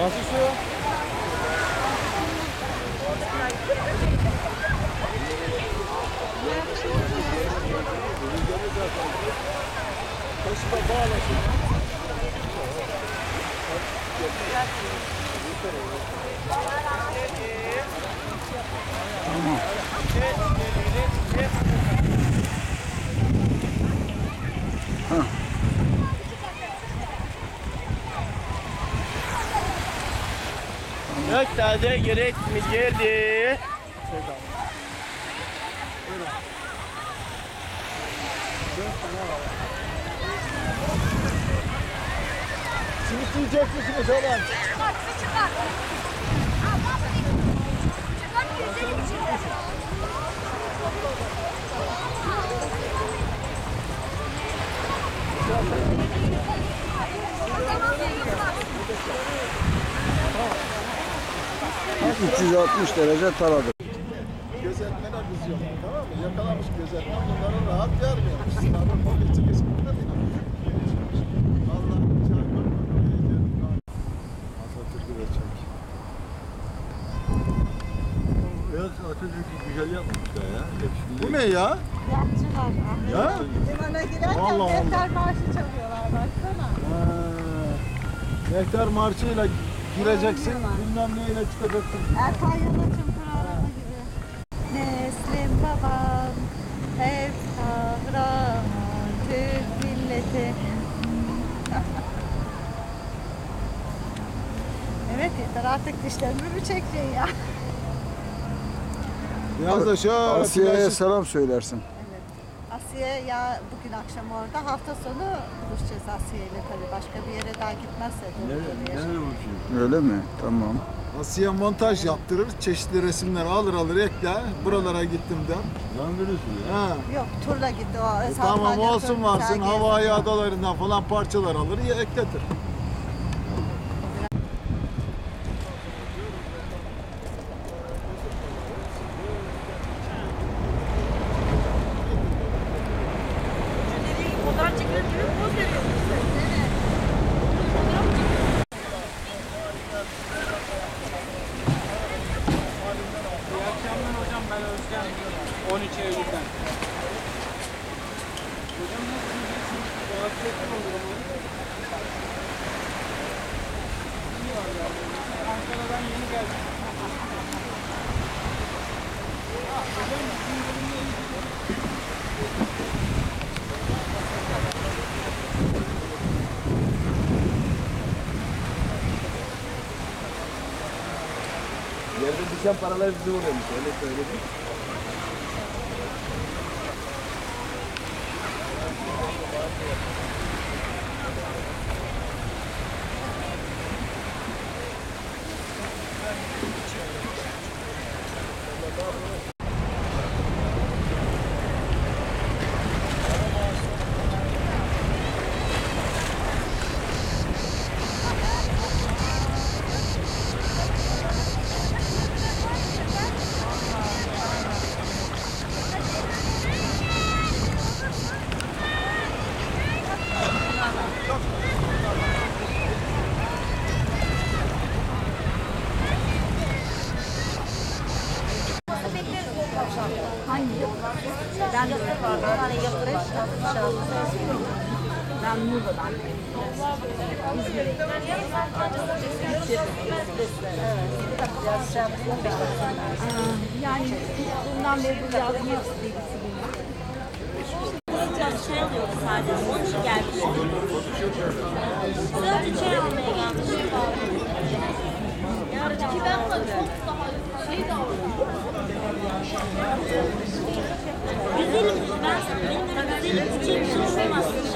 Nasıl su? Taşıma bağlasın. Dört tane gerek mi geldi? Simit yiyecek misiniz oğlum? Çıkar, çıkar. Allah Çıkar, gezelim çıkar. Hı. 360 derece taradı. Gözetmene kızıyorum tamam mı? Yakalamış gözetmen bunları rahat vermiyormuş. Sınavda komik çıkışında Vallahi çarpma. Atatürk'ü de çek. Biraz Atatürk'ü güzel yapmışlar ya. Bu ne ya? Yapçılar. Ya? Limana girerken Allah Allah. defter marşı çalıyorlar baksana. Ha, Mehter marşıyla gireceksin, bilmem neyle çıkacaksın. Erkan Yalçın programı gibi. Neslim babam hep kahraman Türk milleti. evet yeter artık dişlerimi mi çekeceksin ya? Biraz da şöyle Asiye'ye flaşı- selam söylersin. Asiye ya bugün akşam orada hafta sonu buluşacağız Asiye ile tabii başka bir yere daha gitmezse. Nerede, nerede bakıyorsun? Öyle mi? Tamam. Asiye montaj yaptırır, çeşitli resimler alır alır ekler. Buralara gittim de. Lan görüyorsun ya. Ha. Yok turla gitti o. E tamam olsun varsın havai adalarından falan parçalar alır ya ekletir. Yerde düşen paralar bize uğramış. Öyle söyledim. Yani bundan beri bu yazma bilgisi Biraz çay alıyordu sadece. Onun için gelmiştim. Sadece çay almaya gelmiştim.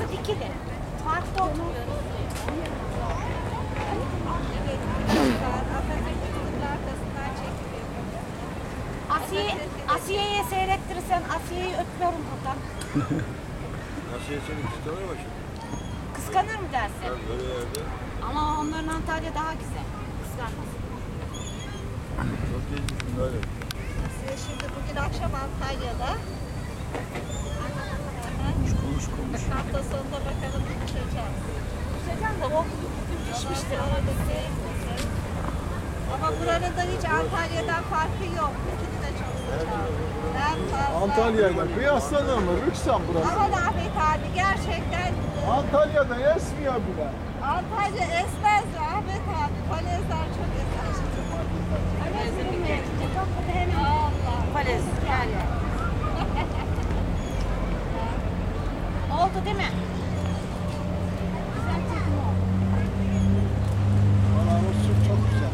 Burası dikili. Parkta oturuyoruz. Asiye, Asiye'ye seyrettirirsen Asiye'yi öpüyorum buradan. Asiye seni kıskanıyor mu şimdi? Kıskanır mı dersin? Böyle yerde. Ama onların Antalya daha güzel. Kıskanmaz. Çok gezmişsin böyle. Asiye şimdi bugün akşam Antalya'da. Konuş konuş. Hafta sonunda bakalım buluşacağız. Sıcak da o pişmiştir. Ama buranın da hiç Antalya'dan farkı yok. İkisi de çok sıcak. Ben fazla. Antalya'yla kıyaslanır mı? Rüksan burası. Ama Ahmet abi gerçekten Antalya'da esmiyor bile. Antalya esmez mi Ahmet abi? Falezler çok eser. Falez. Bak burada hemen Allah. Falez. Gel ya. Oldu değil mi? Valla o su çok güzel.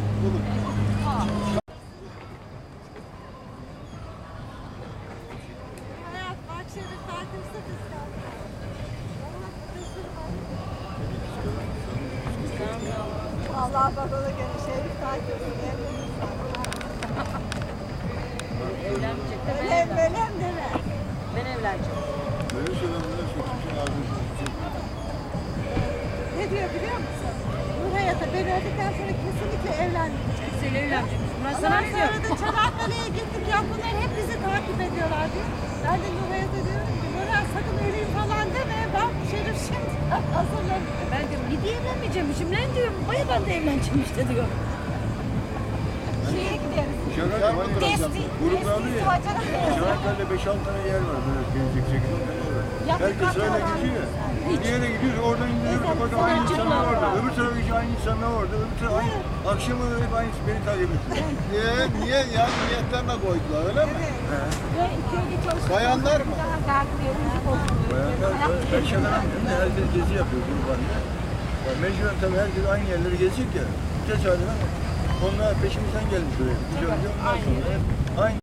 Şerif takipsin. Evlenmeyecek evlenmeyeceğim. Ben Ondan sana diyorum? sonra da Çanakkale'ye gittik ya bunlar hep bizi takip ediyorlar diyor. Ben de Nur Hayat'a diyorum ki Nur Hayat sakın öleyim falan deme. Ben Şerif şimdi hazırlanıyorum. Ben diyorum ne diye evlenmeyeceğim? Lan diyorum. Baya ben de evleneceğim işte diyor. Şeye gideriz. Çanakkale Testi. Grubu alıyor ya. Çanakkale'de 5-6 tane yer var böyle gelecek şekilde. Herkes sırayla gidiyor ya. Bir yere gidiyor, oradan gidiyor, oradan aynı insanlar orada. Öbür tarafa gidiyor, aynı insanlar orada. Öbür tarafa aynı. Akşama hep aynı beni takip ediyor. Niye? Niye? Yani niyetlerine koydular öyle mi? Çalışan Bayanlar mı? Bayanlar ben şakalamıyorum da herkes gezi yapıyor gruplarında. Ya mecburen tabii herkes aynı yerleri gezecek ya. Tesadüfen onlar peşimizden gelmiş oraya. Biz önce ondan sonra aynı